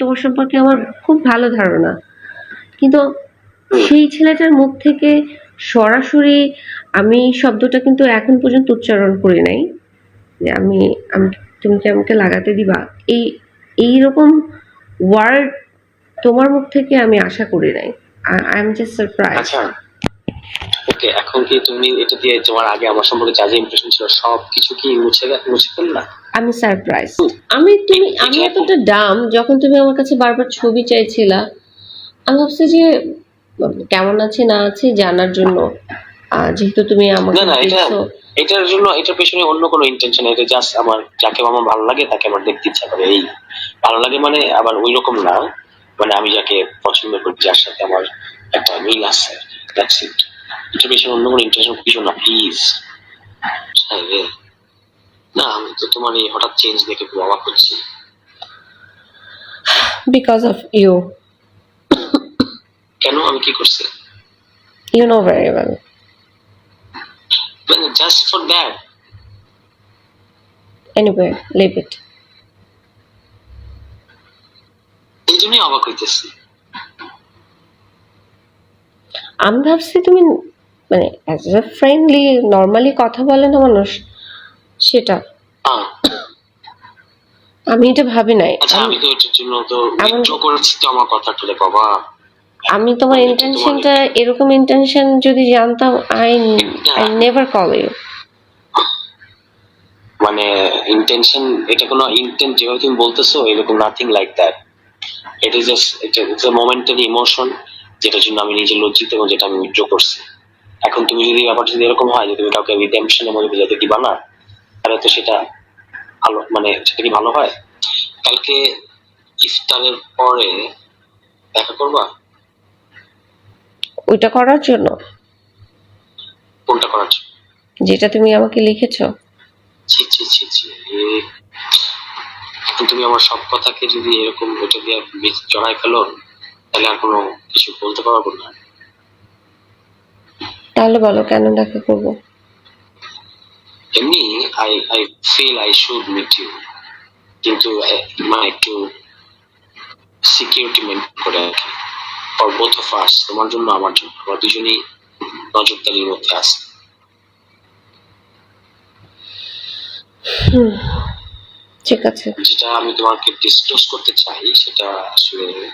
তোমার সম্পর্কে আমার খুব ভালো ধারণা। কিন্তু সেই ছেলেটার মুখ থেকে সরাসরি আমি শব্দটা কিন্তু এখন পর্যন্ত উচ্চারণ করি নাই। যে আমি তুমি কি আমাকে লাগাতে দিবা? এই এই রকম ওয়ার্ড তোমার মুখ থেকে আমি আশা করি নাই। I am just surprise okay এখন কি তুমি এটা দিয়ে তোমার আগে আমার সম্পর্কে যা যা ইমপ্রেশন ছিল সব কিছু কি মুছে গে- মুছে ফেললা? আমি সারপ্রাইজ আমি তুমি আমি এতটা ডাম যখন তুমি আমার কাছে বারবার ছবি চাইছিলা আমি ভাবছি যে কেমন আছে না আছে জানার জন্য যেহেতু তুমি আমাকে না না এটা এটার জন্য এটার পেছনে অন্য কোনো ইন্টেনশন এটা জাস্ট আমার যাকে আমার ভালো লাগে তাকে আমার দেখতে ইচ্ছা করে। এই ভালো লাগে মানে আবার ওই রকম না মানে আমি যাকে পছন্দ করি যার সাথে আমার একটা মিল আছে দ্যাটস ইট এটার অন্য কোনো ইন্টেনশন কিছু না প্লিজ না আমি তো তোমার এই হঠাৎ চেঞ্জ দেখে খুব অবাক হচ্ছি। বিকজ অফ ইউ কেন? আমি কি করছি? ইউ নো ভেরি ওয়েল মানে just for that anyway leave it এই জন্যই অবাক হইতেছি। আমি ভাবছি তুমি মানে অ্যাজ এ ফ্রেন্ডলি নর্মালি কথা বলে না মানুষ সেটা। আমি এটা ভাবি নাই। আচ্ছা আমি- তো এটার জন্য তো করেছি তো আমার কথাটা বাবা। আমি তোমার ইন্টেনশনটা এরকম ইন্টেনশন যদি জানতাম I I never call you মানে ইন্টেনশন এটা কোনো ইন্টেন্ট যেভাবে তুমি বলতেছো এরকম nothing like that it is just it's a momentary emotion যেটার জন্য আমি নিজে লজ্জিত এবং যেটা আমি উইথড্র করছি। এখন তুমি যদি ব্যাপারটা যদি এরকম হয় যে তুমি কাউকে রিডেমশনের মধ্যে বোঝাতে দিবা না তাহলে তো সেটা ভালো মানে সেটা কি ভালো হয়? কালকে ইফতারের পরে দেখা করবা? ওইটা করার জন্য? কোনটা করার জন্য? যেটা তুমি আমাকে লিখেছো? ছি ছি ছি ছি এখন তুমি আমার সব কথাকে যদি এরকম ওইটা দিয়ে জড়াই ফেলো তাহলে আর কোনো কিছু বলতে পারব না। তাহলে বলো কেন দেখা করব? এমনি I I feel I should meet you কিন্তু মানে একটু সিকিউরিটি মেনটেন করে আর কি ফর বোথ অফ আস তোমার জন্য আমার জন্য। আমরা দুজনেই নজরদারির মধ্যে আছি। ঠিক আছে। যেটা আমি তোমাকে ডিসক্লোজ করতে চাই সেটা আসলে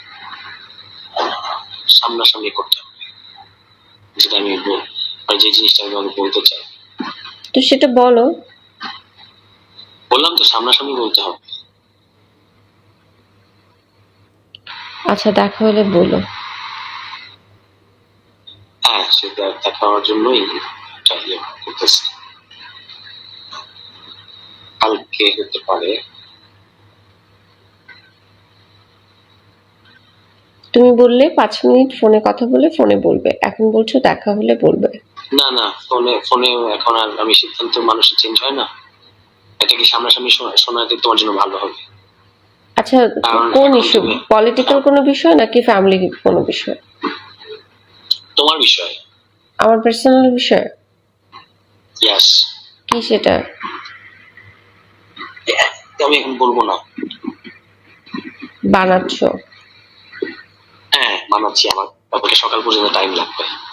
সামনাসামনি করতে হবে। যেটা আমি বল- মানে যে জিনিসটা আমি তোমাকে বলতে চাই। তো সেটা বলো। বললাম তো সামনাসামনি বলতে হবে। আচ্ছা দেখা হলে বলো। হ্যাঁ সেটা দেখা হওয়ার জন্যই ইয়ে করতেছি কালকে হতে পারে। তুমি বললে পাঁচ মিনিট ফোনে কথা বলে ফোনে বলবে। এখন বলছো দেখা হলে বলবে। না না ফোনে ফোনে এখন আর আমি সিদ্ধান্ত মানুষের চেঞ্জ হয় না। এটা কি সামনাসামনি শোনা- শোনাতে তোমার জন্য ভালো হবে? আচ্ছা কোন ইস্যু পলিটিক্যাল কোনো বিষয় নাকি ফ্যামিলি কোনো বিষয়? তোমার বিষয়? আমার পার্সোনাল বিষয়? ইয়াস কি সেটা? আমি এখন বলব না। বানাচ্ছ? হ্যাঁ মানাচ্ছি আমার। সকাল পর্যন্ত টাইম লাগবে।